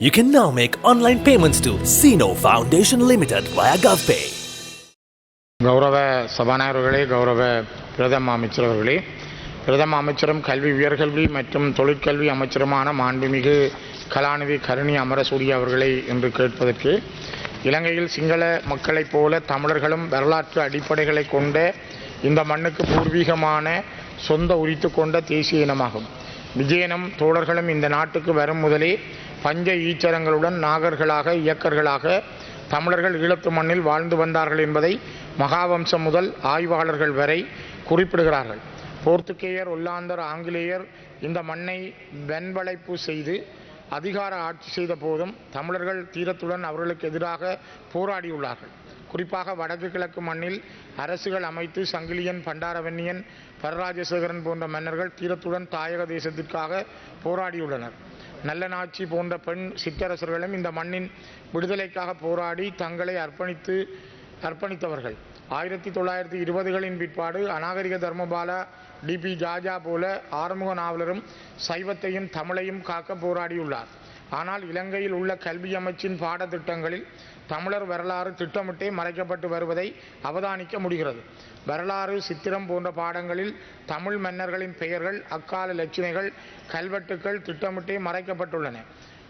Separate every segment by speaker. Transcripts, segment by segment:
Speaker 1: You can now make online payments to Sino Foundation Limited via GovPay.
Speaker 2: கௌரவ சபாநாயகர்களே கௌரவ பிரதம அமைச்சர் அவர்களே பிரதம அமைச்சரும் கல்வி உயர்கல்வி மற்றும் தொழிற்கல்வி அமைச்சருமான மாண்புமிகு கலாநிதி கருணி அமரசூரிய அவர்களை என்று கேட்பதற்கு இலங்கையில் சிங்கள மக்களைப் போல தமிழர்களும் வரலாற்று அடிப்படைகளை கொண்ட இந்த மண்ணுக்கு பூர்வீகமான சொந்த உரித்து கொண்ட தேசிய இனமாகும் விஜயனும் தோழர்களும் இந்த நாட்டுக்கு வரும் முதலே பஞ்ச ஈச்சரங்களுடன் நாகர்களாக இயக்கர்களாக தமிழர்கள் ஈழத்து மண்ணில் வாழ்ந்து வந்தார்கள் என்பதை மகாவம்சம் முதல் ஆய்வாளர்கள் வரை குறிப்பிடுகிறார்கள். போர்த்துகேயர் ஒல்லாந்தர் ஆங்கிலேயர் இந்த மண்ணை வெண்வளைப்பு செய்து அதிகார ஆட்சி செய்த போதும் தமிழர்கள் தீரத்துடன் அவர்களுக்கு எதிராக போராடியுள்ளார்கள். குறிப்பாக வடக்கு கிழக்கு மண்ணில் அரசுகள் அமைத்து சங்கிலியன் பண்டாரவன்னியன் பரராஜசேகரன் போன்ற மன்னர்கள் தீரத்துடன் தாயக தேசத்திற்காக போராடியுள்ளனர். நல்லநாச்சி போன்ற பெண் சிற்றரசர்களும் இந்த மண்ணின் விடுதலைக்காக போராடி தங்களை அர்ப்பணித்து அர்ப்பணித்தவர்கள். ஆயிரத்தி தொள்ளாயிரத்தி இருபதுகளின் பிற்பாடு அநாகரிக தர்மபாலா டிபி ஜாஜா போல ஆறுமுக நாவலரும் சைவத்தையும் தமிழையும் காக்க போராடியுள்ளார். ஆனால் இலங்கையில் உள்ள கல்வி அமைச்சின் பாடத்திட்டங்களில் தமிழர் வரலாறு திட்டமிட்டே மறைக்கப்பட்டு வருவதை அவதானிக்க முடிகிறது. வரலாறு சித்திரம் போன்ற பாடங்களில் தமிழ் மன்னர்களின் பெயர்கள் அக்கால லட்சணைகள் கல்வெட்டுக்கள் திட்டமிட்டே மறைக்கப்பட்டுள்ளன.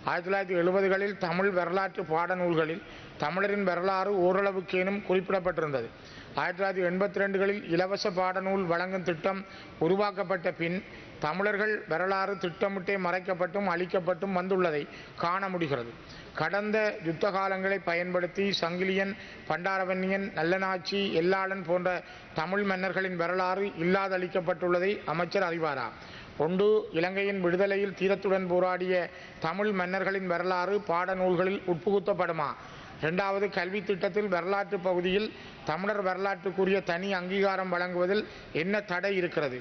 Speaker 2: ஆயிரத்தி தொள்ளாயிரத்தி எழுபதுகளில் தமிழ் வரலாற்று பாடநூல்களில் தமிழரின் வரலாறு ஓரளவுக்கேனும் குறிப்பிடப்பட்டிருந்தது. ஆயிரத்தி தொள்ளாயிரத்தி எண்பத்தி ரெண்டுகளில் இலவச பாடநூல் வழங்கும் திட்டம் உருவாக்கப்பட்ட பின் தமிழர்கள் வரலாறு திட்டமிட்டே மறைக்கப்பட்டும் அழிக்கப்பட்டும் வந்துள்ளதை காண முடிகிறது. கடந்த யுத்த காலங்களை பயன்படுத்தி சங்கிலியன் பண்டாரவன்னியன் நல்லனாட்சி எல்லாளன் போன்ற தமிழ் மன்னர்களின் வரலாறு இல்லாதளிக்கப்பட்டுள்ளதை அமைச்சர் அறிவாரா? ஒன்று இலங்கையின் விடுதலையில் தீரத்துடன் போராடிய தமிழ் மன்னர்களின் வரலாறு பாடநூல்களில் உட்புகுத்தப்படுமா? இரண்டாவது கல்வி திட்டத்தில் வரலாற்று பகுதியில் தமிழர் வரலாற்றுக்குரிய தனி அங்கீகாரம் வழங்குவதில் என்ன தடை இருக்கிறது?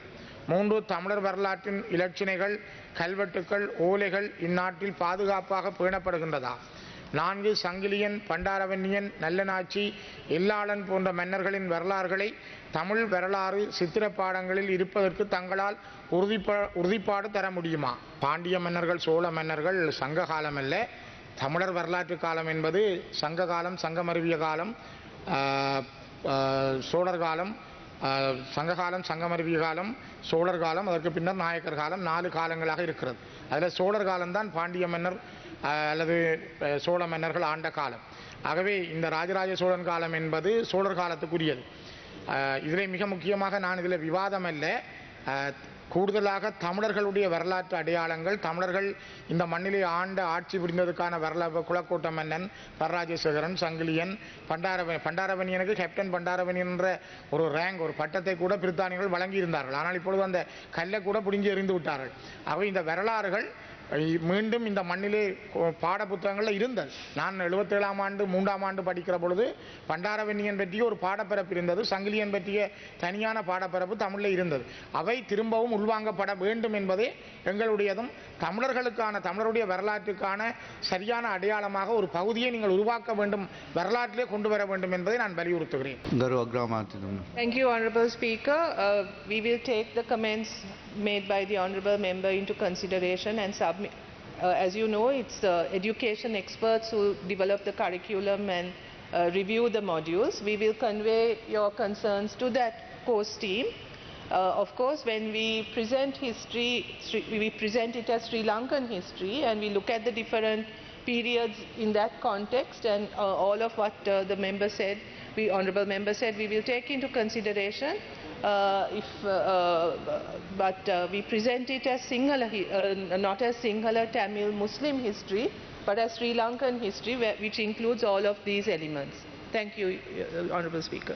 Speaker 2: மூன்று தமிழர் வரலாற்றின் இலட்சணைகள் கல்வெட்டுக்கள் ஓலைகள் இந்நாட்டில் பாதுகாப்பாக பேணப்படுகின்றதா? நான்கு சங்கிலியன் பண்டாரவன்னியன் நல்லனாட்சி எல்லாளன் போன்ற மன்னர்களின் வரலாறுகளை தமிழ் வரலாறு சித்திர பாடங்களில் இருப்பதற்கு தங்களால் உறுதிப்பா உறுதிப்பாடு தர முடியுமா? பாண்டிய மன்னர்கள் சோழ மன்னர்கள் சங்ககாலம் அல்ல தமிழர் வரலாற்று காலம் என்பது சங்க காலம் சங்கமருவிய காலம் சோழர் காலம் சங்ககாலம் சங்க காலம் சங்கமருவிய காலம் சோழர் காலம் அதற்கு பின்னர் நாயக்கர் காலம் நாலு காலங்களாக இருக்கிறது. அதில் சோழர் காலம்தான் பாண்டிய மன்னர் அல்லது சோழ மன்னர்கள் ஆண்ட காலம். ஆகவே இந்த ராஜராஜ சோழன் காலம் என்பது சோழர் காலத்துக்குரியது. இதில் இதிலே மிக முக்கியமாக நான் இதில் விவாதம் அல்ல. கூடுதலாக தமிழர்களுடைய வரலாற்று அடையாளங்கள் தமிழர்கள் இந்த மண்ணிலே ஆண்ட ஆட்சி புரிந்ததுக்கான வரலாறு குலக்கோட்ட மன்னன் பரராஜசேகரன் சங்கிலியன் பண்டாரவன் பண்டாரவணியனுக்கு கேப்டன் பண்டாரவணியன் என்ற ஒரு ரேங்க் ஒரு பட்டத்தை கூட பிரித்தானியர்கள் வழங்கியிருந்தார்கள். ஆனால் இப்பொழுது அந்த கல்லை கூட பிடுங்கி எறிந்து விட்டார்கள். ஆகவே இந்த வரலாறுகள் மீண்டும் இந்த மண்ணிலே பாட புத்தகங்களில் இருந்தது. நான் எழுபத்தேழாம் ஆண்டு மூன்றாம் ஆண்டு படிக்கிற பொழுது பண்டாரவெண்ணியன் பற்றிய ஒரு பாடப்பரப்பு இருந்தது. சங்கிலியன் பற்றிய தனியான பாடப்பரப்பு தமிழில் இருந்தது. அவை திரும்பவும் உள்வாங்கப்பட வேண்டும் என்பதே எங்களுடையதும் தமிழர்களுக்கான தமிழருடைய வரலாற்றுக்கான சரியான அடையாளமாக ஒரு பகுதியை நீங்கள் உருவாக்க வேண்டும் வரலாற்றிலே கொண்டு வர வேண்டும் என்பதை நான் வலியுறுத்துகிறேன்.
Speaker 3: Thank you, Honorable Speaker. Uh, we will take the made by the Honorable Member into consideration and submit. uh, As you know, it's uh, education experts who develop the curriculum and uh, review the modules. We will convey your concerns to that course team. Uh, Of course, when we present history, we present it as Sri Lankan history and we look at the different periods in that context and uh, all of what uh, the member said, the honorable member said, we will take into consideration if, uh, uh, but uh, we present it as Sinhala, uh, not as Sinhala Tamil Muslim history, but as Sri Lankan history, which includes all of these elements. Thank you, uh, honorable speaker.